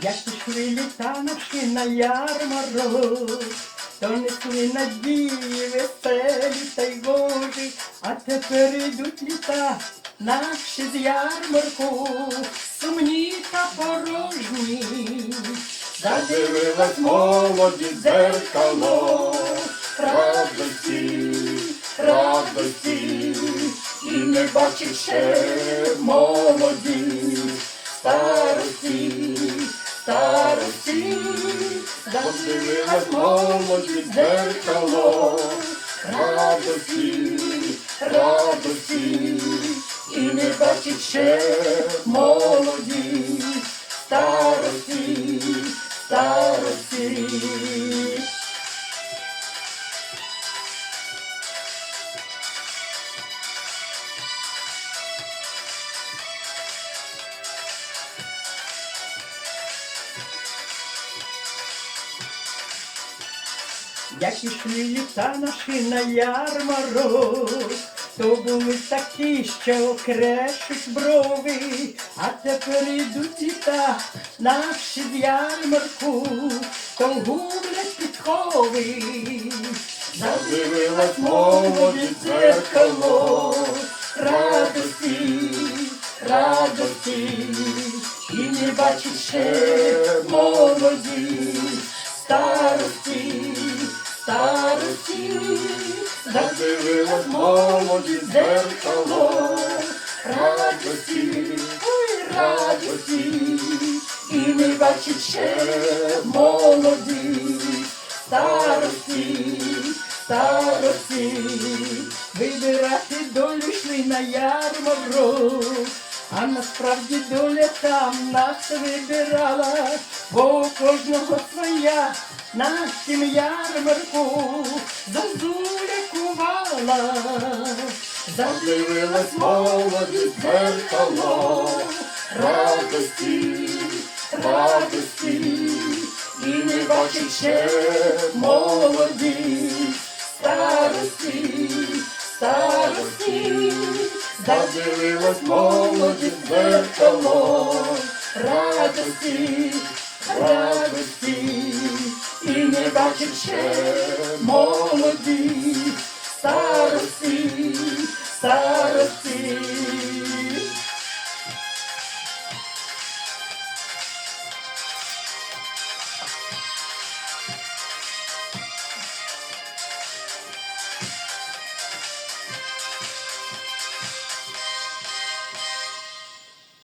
Як пішли літа наші на ярмарок, то несли надії веселі та й гожі, а тепер ідуть літа наші з ярмарку, сумні та порожні. Задивилась молоді дзеркало, радості, радості, і не бачить ще молоді, задивилась молоді дзеркало, радості, радості, і не бачить ще молоді, Як ішли літа наші на ярмарок, то були такі, що крешуть брови, а тепер ідуть літа наші з ярмарку, то гублять підкови. Задивилась молоді дзеркало, радості, радості, і не бачить ще молоді, старості, старості, Задивилась молоді дзеркало, радості, ой, радості, і не бачить ще молоді, старості, старості, вибирати долю йшли на ярмарок, а насправді доля там нас вибирала, бо у кожного своя. На тім ярмарку зозуля кувала. Задивилась молоді дзеркало, радості, радості, і не бачить ще молоді, старості, старості, Задивилась молоді зеркало, радості, радості, і не бачить ще молоді, старості, старості.